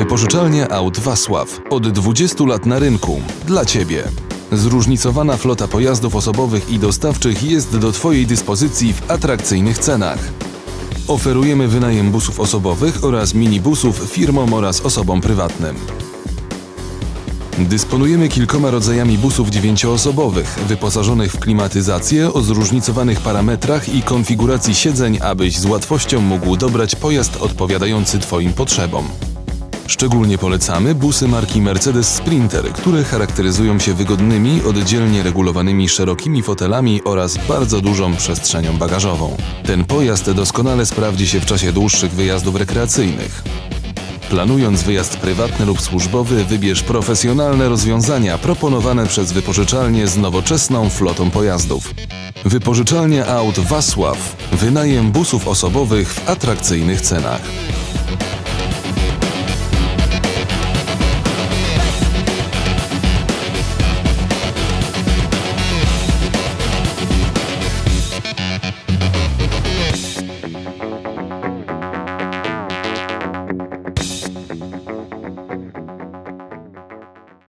Wypożyczalnia aut Wasław. Od 20 lat na rynku. Dla Ciebie. Zróżnicowana flota pojazdów osobowych i dostawczych jest do Twojej dyspozycji w atrakcyjnych cenach. Oferujemy wynajem busów osobowych oraz minibusów firmom oraz osobom prywatnym. Dysponujemy kilkoma rodzajami busów dziewięcioosobowych, wyposażonych w klimatyzację o zróżnicowanych parametrach i konfiguracji siedzeń, abyś z łatwością mógł dobrać pojazd odpowiadający Twoim potrzebom. Szczególnie polecamy busy marki Mercedes Sprinter, które charakteryzują się wygodnymi, oddzielnie regulowanymi szerokimi fotelami oraz bardzo dużą przestrzenią bagażową. Ten pojazd doskonale sprawdzi się w czasie dłuższych wyjazdów rekreacyjnych. Planując wyjazd prywatny lub służbowy, wybierz profesjonalne rozwiązania proponowane przez wypożyczalnię z nowoczesną flotą pojazdów. Wypożyczalnia aut Wasław. Wynajem busów osobowych w atrakcyjnych cenach.